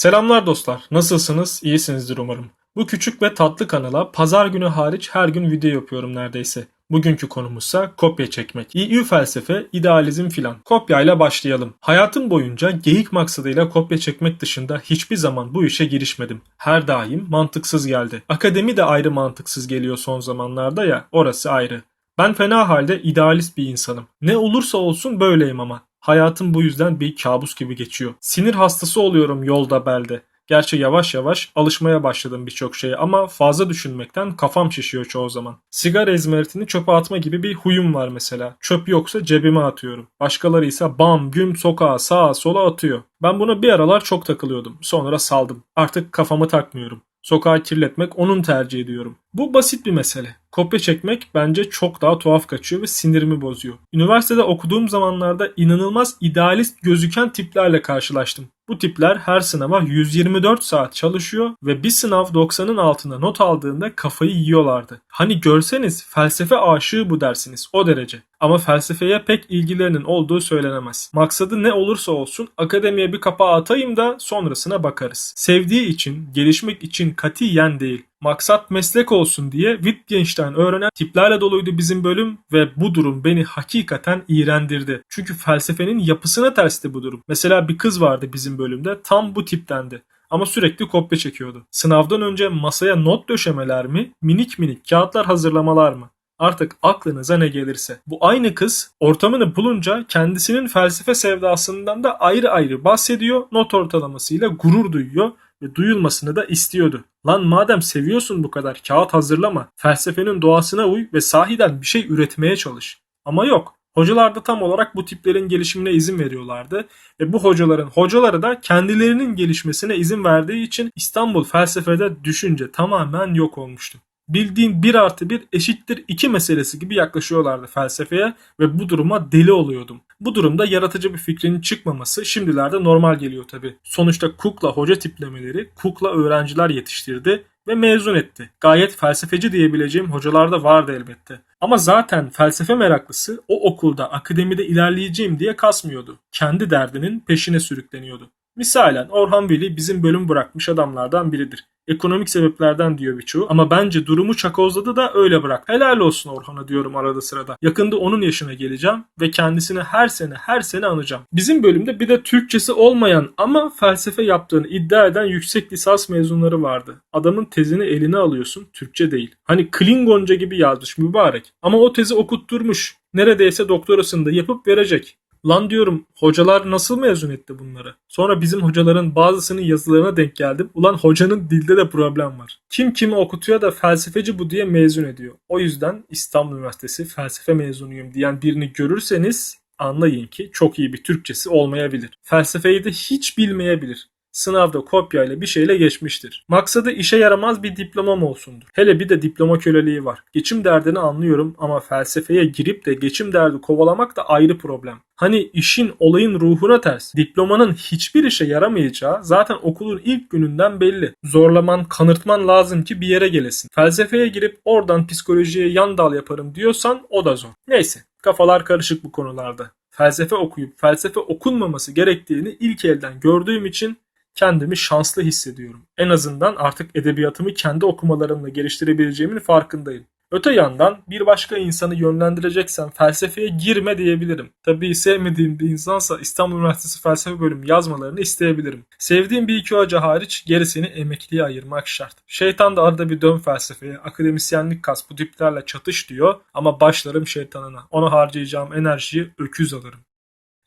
Selamlar dostlar. Nasılsınız? İyisinizdir umarım. Bu küçük ve tatlı kanala pazar günü hariç her gün video yapıyorum neredeyse. Bugünkü konumuzsa kopya çekmek. İYÜ felsefe, idealizm filan. Kopyayla başlayalım. Hayatım boyunca geyik maksadıyla kopya çekmek dışında hiçbir zaman bu işe girişmedim. Her daim mantıksız geldi. Akademi de ayrı mantıksız geliyor son zamanlarda ya, orası ayrı. Ben fena halde idealist bir insanım. Ne olursa olsun böyleyim ama. Hayatım bu yüzden bir kabus gibi geçiyor. Sinir hastası oluyorum yolda belde. Gerçi yavaş yavaş alışmaya başladım birçok şeye ama fazla düşünmekten kafam şişiyor çoğu zaman. Sigara izmaritini çöpe atma gibi bir huyum var mesela. Çöp yoksa cebime atıyorum. Başkaları ise bam güm sokağa sağa sola atıyor. Ben buna bir aralar çok takılıyordum. Sonra saldım. Artık kafamı takmıyorum. Sokağı kirletmek onun tercih ediyorum. Bu basit bir mesele. Kopya çekmek bence çok daha tuhaf kaçıyor ve sinirimi bozuyor. Üniversitede okuduğum zamanlarda inanılmaz idealist gözüken tiplerle karşılaştım. Bu tipler her sınava 124 saat çalışıyor ve bir sınav 90'ın altında not aldığında kafayı yiyorlardı. Hani görseniz felsefe aşığı bu dersiniz o derece. Ama felsefeye pek ilgilerinin olduğu söylenemez. Maksadı ne olursa olsun akademiye bir kapağı atayım da sonrasına bakarız. Sevdiği için, gelişmek için katiyen değil. Maksat meslek olsun diye Wittgenstein öğrenen tiplerle doluydu bizim bölüm ve bu durum beni hakikaten iğrendirdi. Çünkü felsefenin yapısına tersti bu durum. Mesela bir kız vardı bizim bölümde tam bu tiptendi ama sürekli kopya çekiyordu. Sınavdan önce masaya not döşemeler mi, minik minik kağıtlar hazırlamalar mı? Artık aklınıza ne gelirse. Bu aynı kız ortamını bulunca kendisinin felsefe sevdasından da ayrı ayrı bahsediyor, not ortalamasıyla gurur duyuyor ve duyulmasını da istiyordu. Lan madem seviyorsun bu kadar kağıt hazırlama, felsefenin doğasına uy ve sahiden bir şey üretmeye çalış. Ama yok. Hocalar da tam olarak bu tiplerin gelişimine izin veriyorlardı ve bu hocaların hocaları da kendilerinin gelişmesine izin verdiği için İstanbul felsefede düşünce tamamen yok olmuştu. Bildiğin 1 artı 1 eşittir 2 meselesi gibi yaklaşıyorlardı felsefeye ve bu duruma deli oluyordum. Bu durumda yaratıcı bir fikrin çıkmaması şimdilerde normal geliyor tabi. Sonuçta Cook'la hoca tiplemeleri Cook'la öğrenciler yetiştirdi ve mezun etti. Gayet felsefeci diyebileceğim hocalar da vardı elbette. Ama zaten felsefe meraklısı o okulda akademide ilerleyeceğim diye kasmıyordu. Kendi derdinin peşine sürükleniyordu. Misalen Orhan Veli bizim bölüm bırakmış adamlardan biridir. Ekonomik sebeplerden diyor birçoğu ama bence durumu çakozladı da öyle bırak. Helal olsun Orhan'a diyorum arada sırada. Yakında onun yaşına geleceğim ve kendisini her sene her sene anacağım. Bizim bölümde bir de Türkçesi olmayan ama felsefe yaptığını iddia eden yüksek lisans mezunları vardı. Adamın tezini eline alıyorsun Türkçe değil. Hani Klingonca gibi yazmış mübarek. Ama o tezi okutturmuş. Neredeyse doktorasını da yapıp verecek. Lan diyorum hocalar nasıl mezun etti bunları? Sonra bizim hocaların bazısının yazılarına denk geldim. Ulan hocanın dilde de problem var. Kim kimi okutuyor da felsefeci bu diye mezun ediyor. O yüzden İstanbul Üniversitesi felsefe mezunuyum diyen birini görürseniz anlayın ki çok iyi bir Türkçesi olmayabilir. Felsefeyi de hiç bilmeyebilir sınavda kopyayla bir şeyle geçmiştir. Maksadı işe yaramaz bir diplomam olsundur. Hele bir de diploma köleliği var. Geçim derdini anlıyorum ama felsefeye girip de geçim derdi kovalamak da ayrı problem. Hani işin olayın ruhuna ters. Diplomanın hiçbir işe yaramayacağı zaten okulun ilk gününden belli. Zorlaman, kanırtman lazım ki bir yere gelesin. Felsefeye girip oradan psikolojiye yan dal yaparım diyorsan o da zor. Neyse kafalar karışık bu konularda. Felsefe okuyup felsefe okunmaması gerektiğini ilk elden gördüğüm için kendimi şanslı hissediyorum. En azından artık edebiyatımı kendi okumalarımla geliştirebileceğimin farkındayım. Öte yandan bir başka insanı yönlendireceksen felsefeye girme diyebilirim. Tabii sevmediğim bir insansa İstanbul Üniversitesi felsefe bölümü yazmalarını isteyebilirim. Sevdiğim bir iki hoca hariç gerisini emekliye ayırmak şart. Şeytan da arada bir dön felsefeye, akademisyenlik kas bu tiplerle çatış diyor ama başlarım şeytanına. Ona harcayacağım enerjiyi öküz alırım.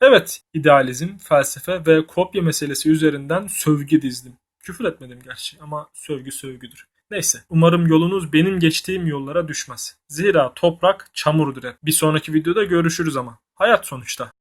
Evet, idealizm, felsefe ve kopya meselesi üzerinden sövgü dizdim. Küfür etmedim gerçi ama sövgü sövgüdür. Neyse, umarım yolunuz benim geçtiğim yollara düşmez. Zira toprak çamurdur hep. Bir sonraki videoda görüşürüz ama. Hayat sonuçta.